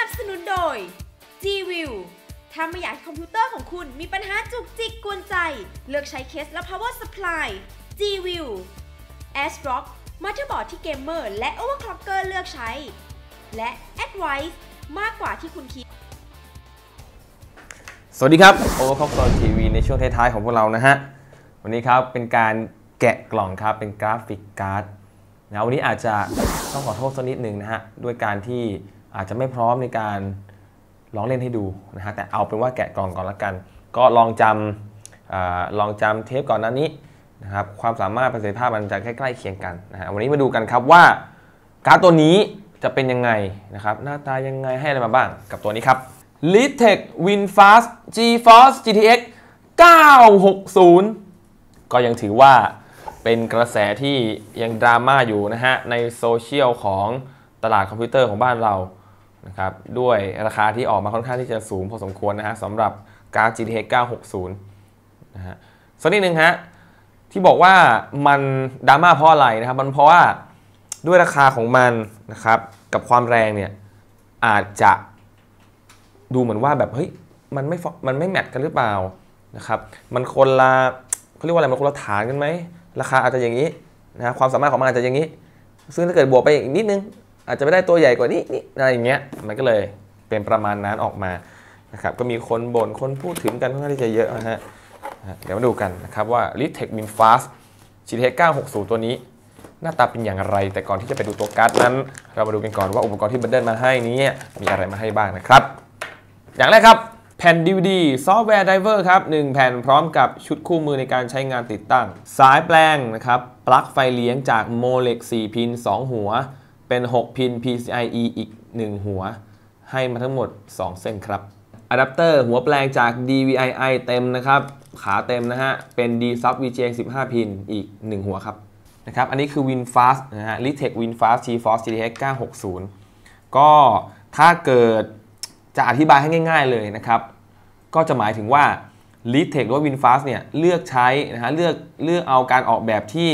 นับสนุนโดย G-View ถ้าไม่อยากให้คอมพิวเตอร์ของคุณมีปัญหาจุกจิกกวนใจ เลือกใช้เคสและ power supply G-View ASRock มาเตอร์บอร์ดที่เกมเมอร์และ overclocker เลือกใช้ และ Advice มากกว่าที่คุณคิด สวัสดีครับโอเวอร์คอปซอนทีวีในช่วงท้ายๆของพวกเรานะฮะ วันนี้ครับเป็นการแกะกล่องครับ เป็นกราฟิกการ์ดนะวันนี้อาจจะต้องขอโทษสักนิดหนึ่งนะฮะ ด้วยการที่ อาจจะไม่พร้อมในการลองเล่นให้ดูนะฮะแต่เอาเป็นว่าแกะกล่องก่อนละกัน ก็ลองจำอลองจำเทปก่อนหนั้นนี้นะครับความสามารถประสิทธิภาพมันจะใกล้ๆเคียงกันนะฮะวันนี้มาดูกันครับว่าการ์ดตัวนี้จะเป็นยังไงนะครับหน้าตายังไงให้อะไรมาบ้างกับตัวนี้ครับ l e t e c WinFast GeForce GTX 960 ก็ยังถือว่าเป็นกระแสที่ยังดราม่าอยู่นะฮะในโซเชียลของตลาดคอมพิวเตอร์ของบ้านเรา นะครับด้วยราคาที่ออกมาค่อนข้างที่จะสูงพอสมควรนะฮะสำหรับการ GTX 960นะฮะสักนิดหนึ่งฮะที่บอกว่ามันดราม่าเพราะอะไรนะครับ มันเพราะว่าด้วยราคาของมันนะครับกับความแรงเนี่ยอาจจะดูเหมือนว่าแบบเฮ้ยมันไม่มันไม่แมทกันหรือเปล่านะครับมันคนละเขาเรียกว่าอะไรมันคนละฐานกันไหมราคาอาจจะอย่างนี้นะความสามารถของมันอาจจะอย่างนี้ ซึ่งถ้าเกิดบวกไปอีกนิดนึง อาจจะไม่ได้ตัวใหญ่กว่านี้นี่อะไรอย่างเงี้ยมันก็เลยเป็นประมาณนั้นออกมานะครับก็มีคนบ่นคนพูดถึงกันค่อนข้างที่จะเยอะนะฮะเดี๋ยวมาดูกันนะครับว่า l i t e c Min Fast GTX 960 ตัวนี้ หน้าตาเป็นอย่างไร แต่ก่อนที่จะไปดูตัวการ์ดนั้น เรามาดูกันก่อนว่าอุปกรณ์ที่บันเดิลมาให้นี้มีอะไรมาให้บ้างนะครับ อย่างแรกครับแผ่น DVD ซอฟต์แวร์ไดเวอร์ครับ 1 แผ่นพร้อมกับชุดคู่มือในการใช้งานติดตั้ง สายแปลงนะครับ ปลั๊กไฟเลี้ยงจากโมเล็ก4พิน 2 หัว เป็น 6 พิน PCIe อีก 1 หัว ให้มาทั้งหมด 2 เส้นครับอะแดปเตอร์หัวแปลงจาก DVI-I เต็มนะครับ ขาเต็มนะฮะ เป็น D Sub VGA 15 พินอีก 1 หัวครับนะครับ อันนี้คือ WinFast นะฮะ Litech WinFast GeForce GTX 960 ก็ถ้าเกิดจะอธิบายให้ง่าย ๆเลยนะครับ ก็จะหมายถึงว่า l e a d t e c h หรือว่า WinFast เนี่ยเลือกใช้นะฮะเลือกเลือกเอาการออกแบบที่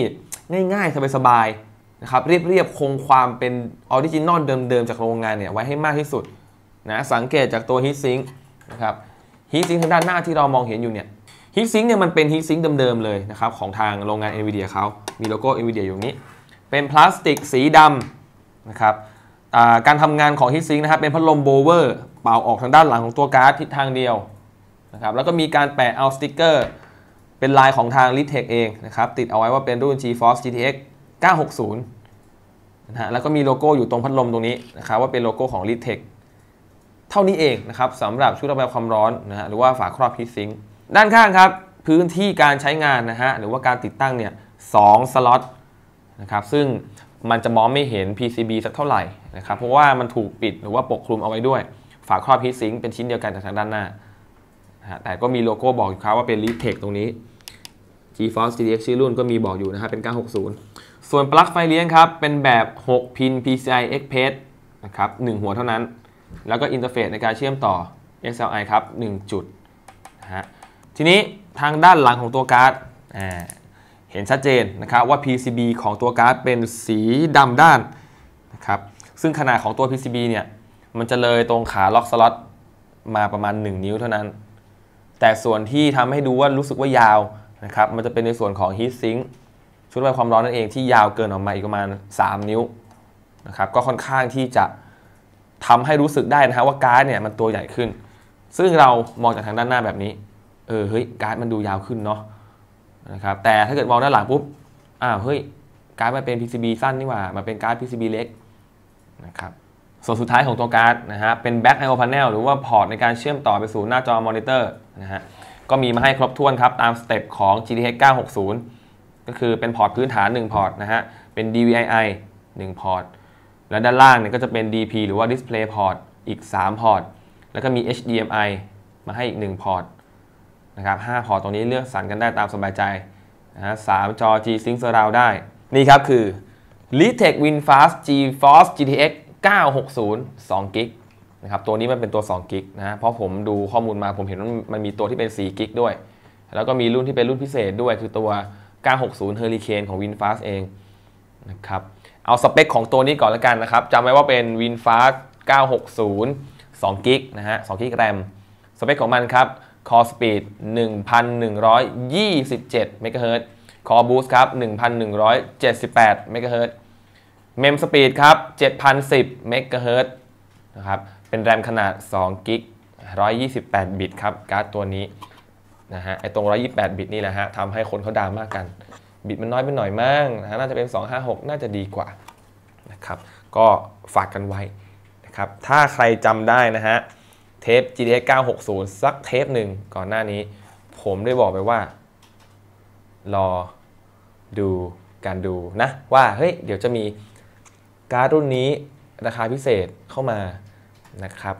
ง่ายๆสบายๆ นะครับเรียบๆคงความเป็นออริจินอลเดิมๆ จากโรงงานเนี่ยไว้ให้มากที่สุดนะสังเกตจากตัว Heatsink นะครับ Heatsink ทางด้านหน้าที่เรามองเห็นอยู่เนี่ย Heatsink เนี่ยมันเป็น Heatsink เดิมๆเลยนะครับของทางโรงงาน NVIDIA เขามีโลโก้ NVIDIA อยู่นี้ เป็นพลาสติกสีดำนะครับการทำงานของ Heatsink นะครับเป็นพัดลมโบเวอร์เป่าออกทางด้านหลังของตัวการ์ดทิศทางเดียวนะครับแล้วก็มีการแปะเอาสติกเกอร์ เป็นลายของทาง l i t e c h เองนะครับติดเอาไว้ว่าเป็นรุ่น GeForce GTX 960 นะฮะแล้วก็มีโลโก้อยู่ตรงพัดลมตรงนี้นะครับว่าเป็นโลโก้ของ l i t e c เท่านี้เองนะครับสำหรับชุดระบายความร้อนนะฮะหรือว่าฝาครอบ Heatsink ด้านข้างครับ พื้นที่การใช้งานนะฮะหรือว่าการติดตั้งเนี่ยสสล็อตนะครับซึ่งมันจะมองไม่เห็น PCB สักเท่าไหร่นะครับเพราะว่ามันถูกปิดหรือว่าปกคลุมเอาไว้ด้วย ฝาครอบฮีทซิงค์เป็นชิ้นเดียวกันจากทางด้านหน้าแต่ก็มีโลโก้บอกอยู่ครับว่าเป็น l e t e c ตรงนี้ GeForce GTX ชื่อรุ่นก็มีบอกอยู่นะครับเป็น 960 ส่วนปลั๊กไฟเลี้ยงครับ เป็นแบบ 6 พิน PCI Express นะครับ1หัวเท่านั้น แล้วก็อินเทอร์เฟซในการเชื่อมต่อ XLI ครับ 1 จุดนะฮะทีนี้ทางด้านหลังของตัวการ์ดเห็นชัดเจนนะครับว่า PCB ของตัวการ์ดเป็นสีดำด้านนะครับซึ่งขนาดของตัว PCB เนี่ยมันจะเลยตรงขาล็อกสล็อตมาประมาณ 1 นิ้วเท่านั้น แต่ส่วนที่ทำให้ดูว่ารู้สึกว่ายาวนะครับมันจะเป็นในส่วนของ Heat Sink ชุดระบายความร้อนนั่นเองที่ยาวเกินออกมาอีกประมาณ 3 นิ้วนะครับก็ค่อนข้างที่จะทำให้รู้สึกได้นะฮะว่าการ์ดเนี่ยมันตัวใหญ่ขึ้น ซึ่งเรามองจากทางด้านหน้าแบบนี้เออเฮ้ยการ์ดมันดูยาวขึ้นเนาะนะครับแต่ถ้าเกิดมองด้านหลังปุ๊บอ้าวเฮ้ยการ์ดมันเป็น PCB สั้นนี่หว่ามันเป็นการ์ด PCB เล็กนะครับส่วนสุดท้ายของตัวการ์ดนะฮะเป็น Back I/O Panel หรือว่าพอร์ตในการเชื่อมต่อไปสู่หน้าจอมอนิเตอร์นะฮะก็มีมาให้ครบถ้วนครับตามสเต็ปของ GTX 960 ก็คือเป็นพอร์ตพื้นฐาน 1 พอร์ตนะฮะ เป็น DVI-I 1พอร์ต และด้านล่างเนี่ยก็จะเป็น DP หรือว่า Display Port อีก 3 พอร์ต แล้วก็มี HDMI มาให้อีก 1 พอร์ตนะครับ5พอร์ตตรงนี้เลือกสรรกันได้ตามสบายใจนะฮะ3จอ G-Sync Surround ได้ นี่ครับคือ l e t e c h WinFast GeForce GTX 960 2กิกนะครับ ตัวนี้มันเป็นตัว2กิกนะ เพราะผมดูข้อมูลมาผมเห็นว่ามันมีตัวที่เป็น4กิกด้วย แล้วก็มีรุ่นที่เป็นรุ่นพิเศษด้วยคือตัว 960 Hurricane ของ WinFast เองนะครับเอาสเปคของตัวนี้ก่อนแล้วกันนะครับจำไว้ว่าเป็น WinFast 960 2กิกนะฮะ2กิกแรมสเปคของมันครับ Core Speed 1,127 MHz Core Boost ครับ 1,178 MHz Mem Speed ครับ 7,010 MHz นะครับ เป็นแรมขนาด2กิก128 บิตครับ การ์ดตัวนี้ นะฮะไอตรง 128 บิตนี่แหละฮะทำให้คนเขาดราม่ากกัน บิตมันน้อยไปหน่อยมั่งนะฮะน่าจะเป็น 256 น่าจะดีกว่านะครับก็ฝากกันไว้นะครับถ้าใครจำได้นะฮะเทป GTX 960 สักเทปหนึ่งก่อนหน้านี้ ผมได้บอกไปว่า รอดูการดูนะว่าเฮ้ยเดี๋ยวจะมีการ์ดรุ่นนี้ราคาพิเศษเข้ามานะครับ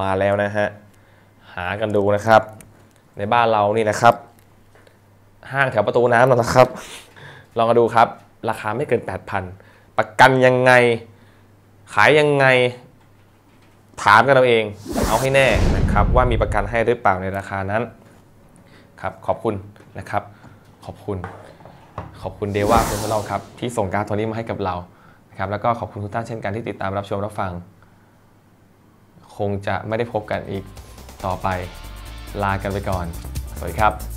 มาแล้วนะฮะ หากันดูนะครับ ในบ้านเรานี่นะครับ ห้างแถวประตูน้ำนะครับ ลองมาดูครับ ราคาไม่เกิน 8,000 ประกันยังไง ขายยังไง ถามกันเราเอง เอาให้แน่นะครับ ว่ามีประกันให้หรือเปล่าในราคานั้น ครับ ขอบคุณนะครับ ขอบคุณ ขอบคุณเดว่าเพอร์ซันอลครับ ที่ส่งการ์ดตัวนี้มาให้กับเรานะครับ แล้วก็ขอบคุณทุกท่านเช่นกันที่ติดตามรับชมรับฟัง คงจะไม่ได้พบกันอีกต่อไป ลากันไปก่อน สวัสดีครับ